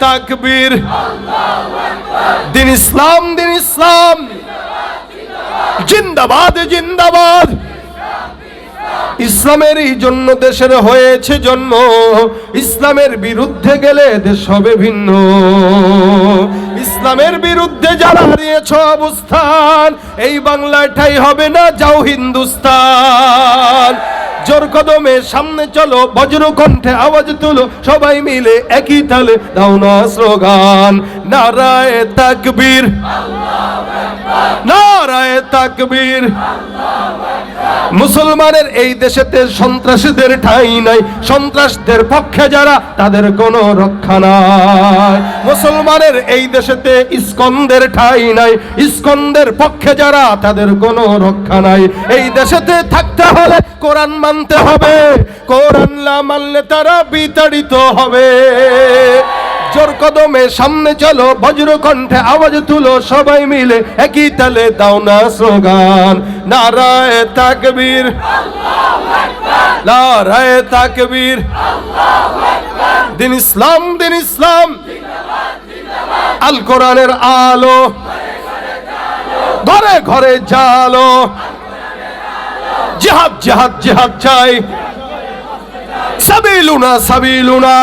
তাকবীর। দিন ইসলাম দিন ইসলাম। জিন্দাবাদ জিন্দাবাদ। ইসলামেরই জন্য দেশের হয়েছে জন্ম। ইসলামের বিরুদ্ধে গেলে দেশ হবে ভিন্ন। ইসলামের বিরুদ্ধে যারা হারিয়েছ অবস্থান, এই বাংলায় ঠাই হবে না, যাও হিন্দুস্তান। জোর কদমে সামনে চলো, বজ্র কণ্ঠে আওয়াজ তুলো, সবাই মিলে একই তালে দাও না স্লোগান। নারায় তাকবীর। নারায় তাকবীর। মুসলমানের এই দেশেতে সন্ত্রাসীদের ঠাঁই নাই। সন্ত্রাসদের পক্ষে যারা, তাদের কোনো রক্ষা নাই। মুসলমানের এই দেশেতে ইস্কন্দের ঠাঁই নাই। ইস্কন্দের পক্ষে যারা, তাদের কোনো রক্ষা নাই। এই দেশেতে থাকতে হলে কোরআন মানতে হবে। কোরআন মানলে তারা বিতাড়িত হবে। জোর কদমে সামনে চলো, বজ্র কণ্ঠে আওয়াজ তুলো, সবাই মিলে একই তালে দাও না স্লোগান। নারায় তাকবীর নারায় তাকবীর। দিন ইসলাম দিন ইসলাম। আল কোরআনের আলো। ঘরে ঘরে জালো। জিহাদ জিহাদ জিহাদ চাই। সাবিলুনা সাবিলুনা।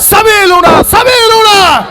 ¡Sabe Luna! ¡Sabe Luna!